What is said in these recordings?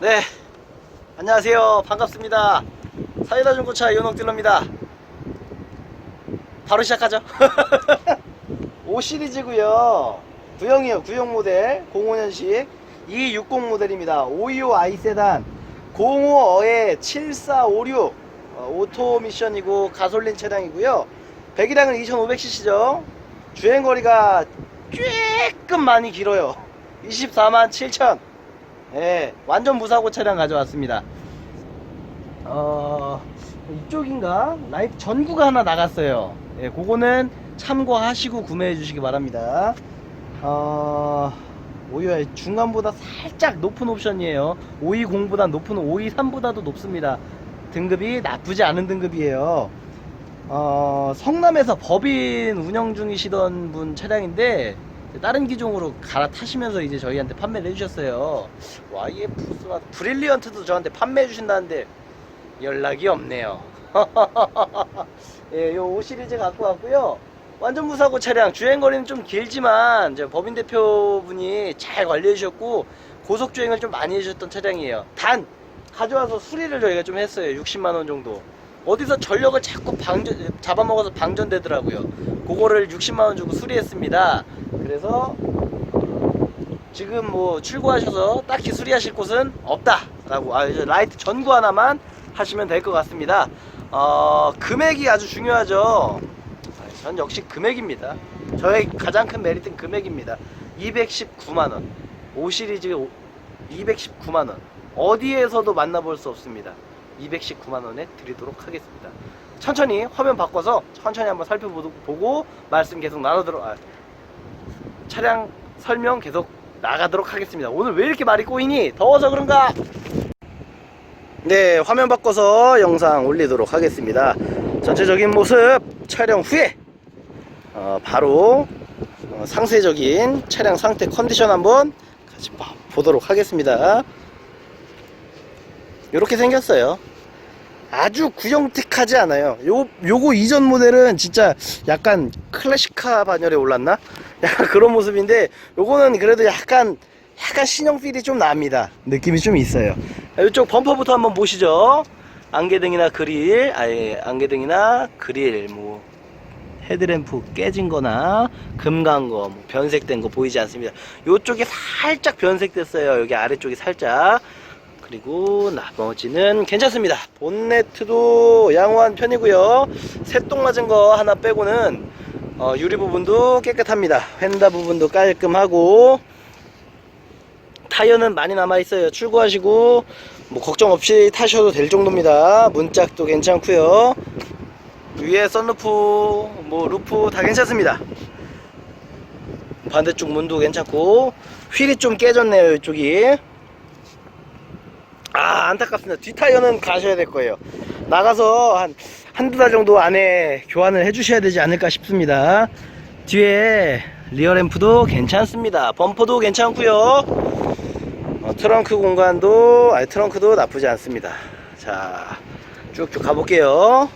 네, 안녕하세요. 반갑습니다. 사이다 중고차 이현옥 딜러입니다. 바로 시작하죠. 5 시리즈고요. 구형이에요. 구형 모델 05년식 260 모델입니다. 525 i 세단 05어에 7456 어, 오토 미션이고 가솔린 차량이고요. 배기량은 2500cc죠. 주행 거리가 조금 많이 길어요. 24만 7천. 예, 완전 무사고 차량 가져왔습니다. 어, 이쪽인가? 라이트 전구가 하나 나갔어요. 예, 그거는 참고하시고 구매해 주시기 바랍니다. 어, 오히려 중간보다 살짝 높은 옵션이에요. 520보다 높은 523보다도 높습니다. 등급이 나쁘지 않은 등급이에요. 어, 성남에서 법인 운영 중이시던 분 차량인데 다른 기종으로 갈아타시면서 이제 저희한테 판매를 해주셨어요. YF 스마트 브릴리언트도 저한테 판매해 주신다는데 연락이 없네요. 예, 요5 시리즈 갖고 왔고요. 완전 무사고 차량 주행 거리는 좀 길지만 이제 법인 대표분이 잘 관리해 주셨고 고속 주행을 좀 많이 해주셨던 차량이에요. 단 가져와서 수리를 저희가 좀 했어요. 60만 원 정도. 어디서 전력을 자꾸 방전 잡아먹어서 방전되더라고요. 그거를 60만 원 주고 수리했습니다. 그래서 지금 뭐 출고하셔서 딱히 수리하실 곳은 없다라고 아 이제 라이트 전구 하나만 하시면 될 것 같습니다. 어 금액이 아주 중요하죠. 아, 전 역시 금액입니다. 저의 가장 큰 메리트는 금액입니다. 219만 원. 5 시리즈 219만 원. 어디에서도 만나볼 수 없습니다. 219만 원에 드리도록 하겠습니다. 천천히 화면 바꿔서 천천히 한번 살펴보고 말씀 계속 나누도록 아, 차량 설명 계속 나가도록 하겠습니다. 오늘 왜 이렇게 말이 꼬이니? 더워서 그런가? 네, 화면 바꿔서 영상 올리도록 하겠습니다. 전체적인 모습 촬영 후에 어, 바로 어, 상세적인 차량 상태 컨디션 한번 같이 봐- 보도록 하겠습니다. 이렇게 생겼어요. 아주 구형틱하지 않아요. 요, 요거 이전 모델은 진짜 약간 클래식카 반열에 올랐나? 약간 그런 모습인데, 요거는 그래도 약간, 약간 신형 필이 좀 납니다. 느낌이 좀 있어요. 자, 이쪽 범퍼부터 한번 보시죠. 안개등이나 그릴, 아예 안개등이나 그릴, 뭐, 헤드램프 깨진 거나 금간 거, 뭐 변색된 거 보이지 않습니다. 요쪽이 살짝 변색됐어요. 여기 아래쪽이 살짝. 그리고 나머지는 괜찮습니다. 본네트도 양호한 편이고요. 새똥 맞은 거 하나 빼고는 어, 유리 부분도 깨끗합니다. 휀다 부분도 깔끔하고 타이어는 많이 남아 있어요. 출고하시고 뭐 걱정 없이 타셔도 될 정도입니다. 문짝도 괜찮고요. 위에 썬루프, 뭐 루프 다 괜찮습니다. 반대쪽 문도 괜찮고 휠이 좀 깨졌네요. 이쪽이. 아 안타깝습니다 뒷타이어는 가셔야 될 거예요 나가서 한 한두 달 정도 안에 교환을 해 주셔야 되지 않을까 싶습니다. 뒤에 리어램프도 괜찮습니다. 범퍼도 괜찮고요. 어, 트렁크 공간도 아니 트렁크도 나쁘지 않습니다. 자 쭉쭉 가볼게요.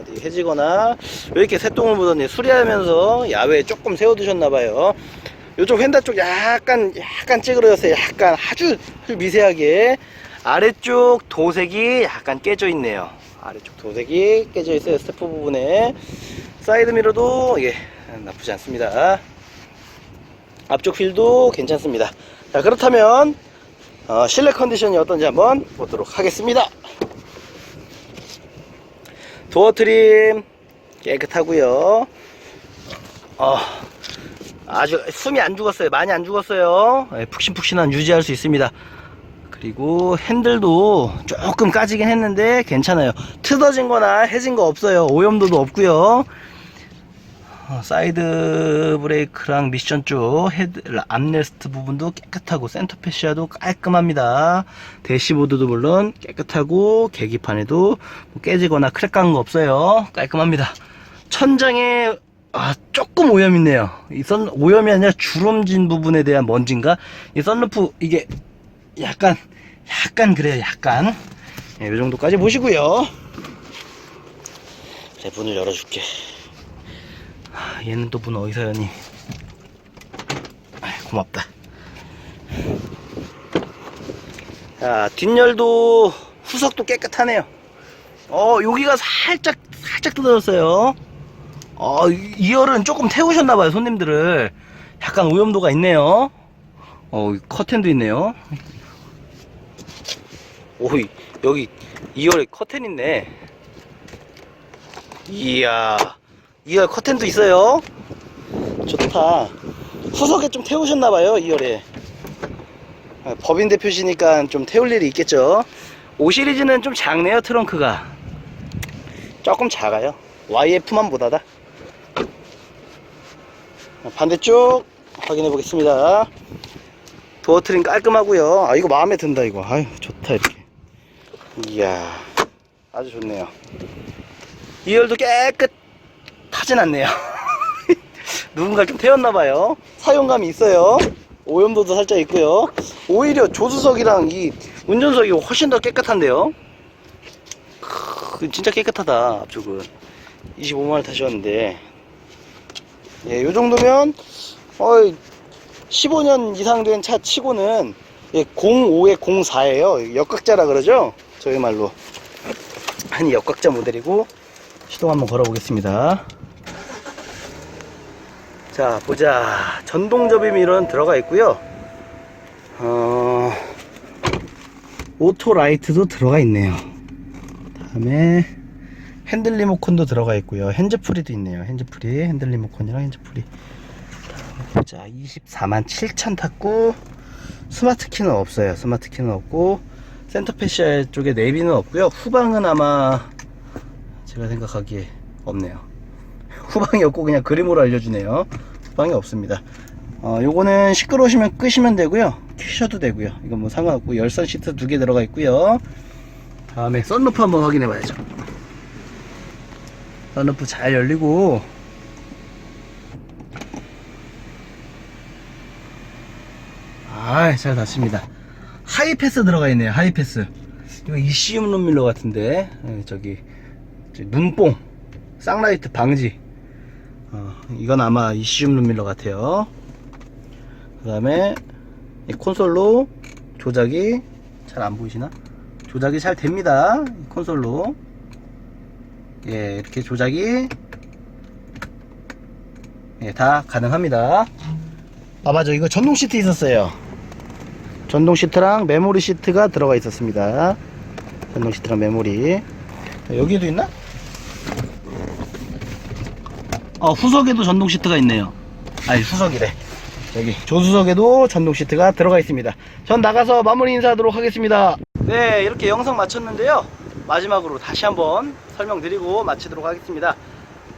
어디 해지거나 왜 이렇게 새똥을 묻었니? 수리하면서 야외에 조금 세워두셨나봐요. 이쪽 휀다 쪽 약간 약간 찌그러졌어요. 약간 아주, 아주 미세하게. 아래쪽 도색이 약간 깨져 있네요 아래쪽 도색이 깨져 있어요. 스태프 부분에. 사이드 미러도 예 나쁘지 않습니다. 앞쪽 휠도 괜찮습니다. 자 그렇다면 어, 실내 컨디션이 어떤지 한번 보도록 하겠습니다. 도어 트림 깨끗하고요. 어, 아주 숨이 안 죽었어요. 많이 안 죽었어요. 예, 푹신푹신한 유지할 수 있습니다 그리고 핸들도 조금 까지긴 했는데 괜찮아요. 트어진 거나 해진 거 없어요. 오염도도 없고요. 어, 사이드 브레이크랑 미션 쪽 헤드 암레스트 부분도 깨끗하고 센터 패시아도 깔끔합니다. 대시보드도 물론 깨끗하고 계기판에도 뭐 깨지거나 크랙 간 거 없어요. 깔끔합니다. 천장에 아 조금 오염 있네요. 이 선 오염이 아니라 주름진 부분에 대한 먼지인가? 이 썬루프 이게 약간 약간 그래요 약간 예, 이 정도까지 보시고요 제 문을 열어줄게 아, 얘는 또 문 어디서 아, 고맙다 자, 뒷열도 후석도 깨끗하네요. 어, 여기가 살짝, 살짝 뜯어졌어요. 어, 이- 이 열은 조금 태우셨나봐요, 손님들을. 약간 오염도가 있네요. 어, 커튼도 있네요. 오, 이- 여기 2열에 커튼 있네. 이야, 2열 커튼도 있어요. 좋다. 후석에 좀 태우셨나봐요, 2열에. 아, 법인 대 표시니까 좀 태울 일이 있겠죠. 5 시리즈는 좀 작네요, 트렁크가. 조금 작아요. YF만 보다다. 아, 반대쪽 확인해 보겠습니다. 도어 트림 깔끔하고요. 아, 이거 마음에 든다, 이거. 아유, 좋다, 이렇게. 이야, 아주 좋네요. 2열도 깨끗하진 않네요. 누군가 좀 태웠나봐요. 사용감이 있어요. 오염도도 살짝 있고요. 오히려 조수석이랑 이 운전석이 훨씬 더 깨끗한데요. 크, 진짜 깨끗하다 앞쪽은. 25만원 타셨는데. 예, 요 정도면 어 15년 이상 된 차 치고는 예, 05에 04예요. 역각자라 그러죠? 저희 말로. 한 역각자 모델이고 시동 한번 걸어 보겠습니다. 자 보자. 전동 접이 미러는 들어가 있고요. 어, 오토 라이트도 들어가 있네요. 다음에 핸들 리모컨도 들어가 있고요. 핸즈프리도 있네요. 핸즈프리 핸들 리모컨이랑 핸즈프리. 보자. 24만 7천 탔고 스마트 키는 없어요. 스마트 키는 없고 센터 패시아 쪽에 내비는 없고요 후방은 아마 제가 생각하기에 없네요 후방이 없고 그냥 그림으로 알려주네요. 후방이 없습니다. 어, 요거는 시끄러우시면 끄시면 되고요. 켜셔도 되고요. 이건 뭐 상관없고 열선 시트 두 개 들어가 있고요. 다음에 썬루프 한번 확인해 봐야죠. 썬루프 잘 열리고 아, 잘 닫습니다. 하이패스 들어가 있네요. 하이패스. 이거 이시움 룸밀러 같은데 예, 저기 눈뽕 쌍라이트 방지 어, 이건 아마 이시움 룸밀러 같아요 그 다음에 이 콘솔로 조작이 잘 안 보이시나? 조작이 잘 됩니다 이 콘솔로 예 이렇게 조작이 예, 다 가능합니다 아 맞아 이거 전동 시트 있었어요 전동 시트랑 메모리 시트가 들어가 있었습니다 전동 시트랑 메모리 여기에도 있나? 어, 후석에도 전동 시트가 있네요. 아니, 후석이래. 여기 조수석에도 전동 시트가 들어가 있습니다. 전 나가서 마무리 인사하도록 하겠습니다. 네, 이렇게 영상 마쳤는데요. 마지막으로 다시 한번 설명드리고 마치도록 하겠습니다.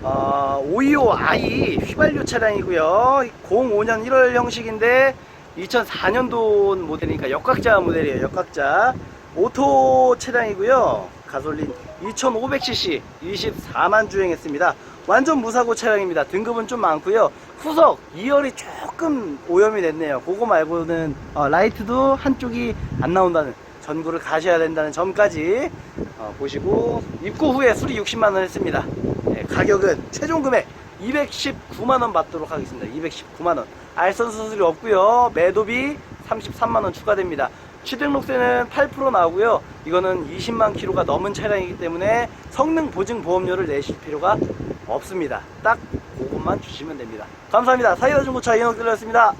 어, 525i 휘발유 차량이고요. 05년 1월 형식인데 2004년도 모델이니까 역각자 모델이에요. 역각자 오토 차량이고요. 가솔린 2500cc 24만 주행했습니다. 완전 무사고 차량입니다. 등급은 좀 많고요. 후석 2열이 조금 오염이 됐네요. 그거 말고는 어, 라이트도 한쪽이 안 나온다는 전구를 가셔야 된다는 점까지 어, 보시고 입고 후에 수리 60만 원 했습니다. 예, 가격은 최종 금액 219만원 받도록 하겠습니다. 219만원. 알선 수수료 없고요. 매도비 33만원 추가됩니다. 취등록세는 8% 나오고요. 이거는 20만 킬로가 넘은 차량이기 때문에 성능 보증 보험료를 내실 필요가 없습니다. 딱 그것만 주시면 됩니다. 감사합니다. 사이다 중고차 이현옥 들렸습니다.